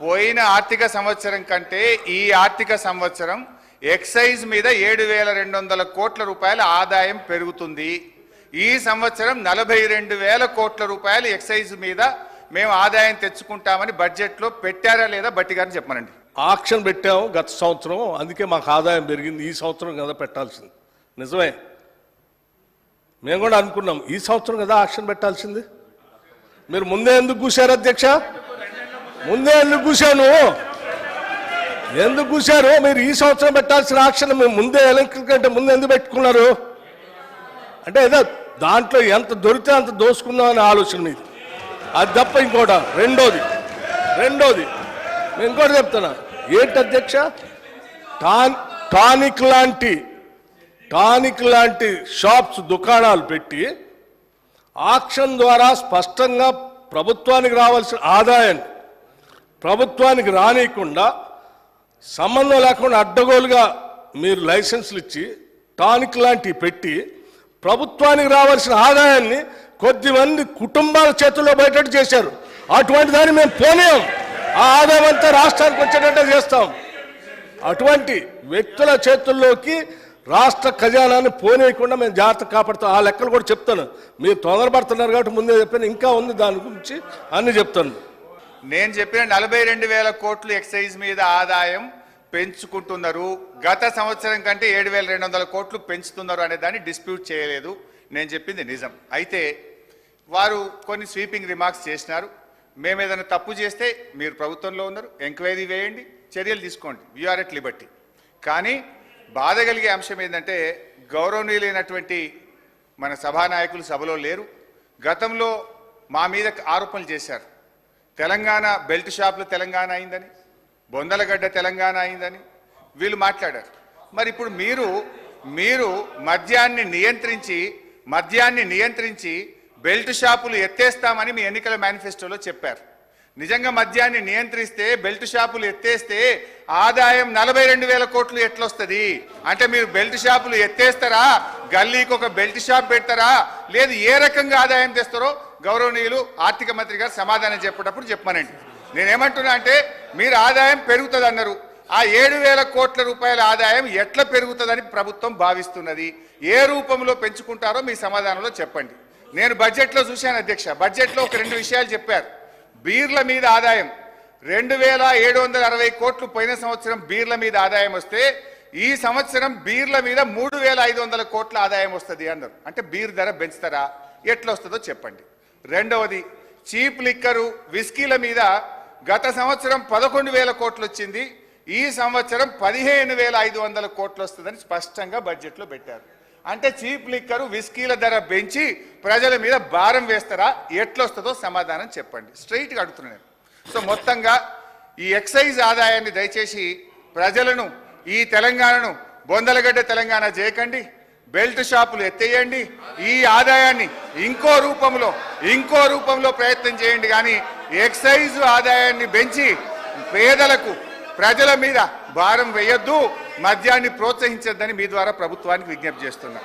పోయిన ఆర్థిక సంవత్సరం కంటే ఈ ఆర్థిక సంవత్సరం ఎక్సైజ్ మీద ఏడు వేల రెండు వందల కోట్ల రూపాయల ఆదాయం పెరుగుతుంది. ఈ సంవత్సరం నలభై రెండు వేల కోట్ల రూపాయలు ఎక్సైజ్ మీద మేము ఆదాయం తెచ్చుకుంటామని బడ్జెట్లో పెట్టారా లేదా బట్టి గారిని చెప్పమనండి. ఆక్షన్ పెట్టాము గత సంవత్సరం. అందుకే మాకు ఆదాయం పెరిగింది. ఈ సంవత్సరం కదా పెట్టాల్సింది. నిజమే. మేము కూడా అనుకున్నాం. ఈ సంవత్సరం కదా ఆక్షన్ పెట్టాల్సింది. మీరు ముందే ఎందుకు కూశారు అధ్యక్ష? ముందే ఎందుకు కూశాను? ఎందుకు కూశారు? మీరు ఈ సంవత్సరం పెట్టాల్సిన ఆక్షన్ మేము ముందే ఎలక్ట్రిక్ కంటే ముందే ఎందుకు పెట్టుకున్నారు? అంటే ఏదో దాంట్లో ఎంత దొరికితే అంత దోసుకుందాం అనే ఆలోచన మీది. అది తప్ప ఇంకోట రెండోది. రెండోది. నేను ఇంకోటి చెప్తున్నా. ఏంటి అధ్యక్ష? టాన్ టానిక్ లాంటి టానిక్ లాంటి షాప్స్ దుకాణాలు పెట్టి ఆక్షన్ ద్వారా స్పష్టంగా ప్రభుత్వానికి రావాల్సిన ఆదాయాన్ని ప్రభుత్వానికి రానియకుండా సంబంధం లేకుండా అడ్డగోలుగా మీరు లైసెన్సులు ఇచ్చి టానిక్ లాంటివి పెట్టి ప్రభుత్వానికి రావాల్సిన ఆదాయాన్ని కొద్దిమంది కుటుంబాల చేతుల్లో బయటట్టు చేశారు. అటువంటి దాన్ని మేము పోనేం ఆ ఆదాయం అంతా రాష్ట్రానికి వచ్చేటట్టే చేస్తాం. అటువంటి వ్యక్తుల చేతుల్లోకి రాష్ట్ర ఖజానాన్ని పోనీయకుండా మేము జాగ్రత్త కాపాడుతాం. ఆ లెక్కలు కూడా చెప్తాను. మీరు తొందరపడుతున్నారు కాబట్టి ముందే చెప్పాను. ఇంకా ఉంది దాని గురించి అన్నీ చెప్తాను. నేను చెప్పిన నలభై రెండు వేల కోట్లు ఎక్సైజ్ మీద ఆదాయం పెంచుకుంటున్నారు. గత సంవత్సరం కంటే ఏడు వేల రెండు వందల కోట్లు పెంచుతున్నారు అనే దాన్ని డిస్ప్యూట్ చేయలేదు. నేను చెప్పింది నిజం. అయితే వారు కొన్ని స్వీపింగ్ రిమార్క్స్ చేసినారు. మేము ఏదైనా తప్పు చేస్తే మీరు ప్రభుత్వంలో ఉన్నారు. ఎంక్వైరీ వేయండి. చర్యలు తీసుకోండి. యూఆర్ ఎట్ లిబర్టీ కానీ బాధ కలిగే అంశం ఏంటంటే గౌరవనీయులైనటువంటి మన సభానాయకులు సభలో లేరు. గతంలో మా మీద ఆరోపణలు చేశారు. తెలంగాణ బెల్ట్ షాపులు తెలంగాణ అయిందని బొందలగడ్డ తెలంగాణ అయిందని వీళ్ళు మాట్లాడారు. మరి ఇప్పుడు మీరు మీరు మద్యాన్ని నియంత్రించి మద్యాన్ని నియంత్రించి బెల్ట్ షాపులు ఎత్తేస్తామని మీ ఎన్నికల మేనిఫెస్టోలో చెప్పారు. నిజంగా మద్యాన్ని నియంత్రిస్తే బెల్ట్ షాపులు ఎత్తేస్తే ఆదాయం నలభై రెండు వేల కోట్లు ఎట్లొస్తుంది? అంటే మీరు బెల్ట్ షాపులు ఎత్తేస్తారా? గల్లీకి ఒక బెల్ట్ షాప్ పెడతారా? లేదు ఏ రకంగా ఆదాయం తెస్తారో గౌరవనీయులు ఆర్థిక మంత్రి గారు సమాధానం చెప్పేటప్పుడు చెప్పమనండి. నేనేమంటున్నా అంటే మీరు ఆదాయం పెరుగుతుంది అన్నారు ఆ ఏడు వేల కోట్ల రూపాయల ఆదాయం ఎట్లా పెరుగుతుందని ప్రభుత్వం భావిస్తున్నది. ఏ రూపంలో పెంచుకుంటారో మీ సమాధానంలో చెప్పండి. నేను బడ్జెట్లో చూశాను అధ్యక్ష. బడ్జెట్లో ఒక రెండు విషయాలు చెప్పారు. బీర్ల మీద ఆదాయం. రెండు వేల ఏడు వందల అరవై కోట్లు పోయిన సంవత్సరం బీర్ల మీద ఆదాయం వస్తే ఈ సంవత్సరం బీర్ల మీద మూడు వేల ఐదు వందల కోట్ల ఆదాయం వస్తుంది అన్నారు. అంటే బీర్ ధర పెంచుతారా? ఎట్లా వస్తుందో చెప్పండి. రెండవది చీప్ లిక్కరు విస్కీల మీద గత సంవత్సరం పదకొండు వేల కోట్లు వచ్చింది ఈ సంవత్సరం పదిహేను వేల ఐదు వందల కోట్లు వస్తుందని స్పష్టంగా బడ్జెట్లో పెట్టారు. అంటే చీప్ లిక్కరు విస్కీల ధర పెంచి ప్రజల మీద భారం వేస్తారా ఎట్లొస్తుందో సమాధానం చెప్పండి. స్ట్రైట్గా అడుగుతున్నాను నేను. సో మొత్తంగా ఈ ఎక్సైజ్ ఆదాయాన్ని దయచేసి ప్రజలను ఈ తెలంగాణను బొందలగడ్డ తెలంగాణ చేయకండి బెల్ట్ షాపులు ఎత్తేయండి. ఈ ఆదాయాన్ని ఇంకో రూపంలో ఇంకో రూపంలో ప్రయత్నం చేయండి. కానీ ఎక్సైజ్ ఆదాయాన్ని పెంచి పేదలకు ప్రజల మీద భారం వేయొద్దు. మద్యాన్ని ప్రోత్సహించద్దని మీ ద్వారా ప్రభుత్వానికి విజ్ఞప్తి చేస్తున్నా.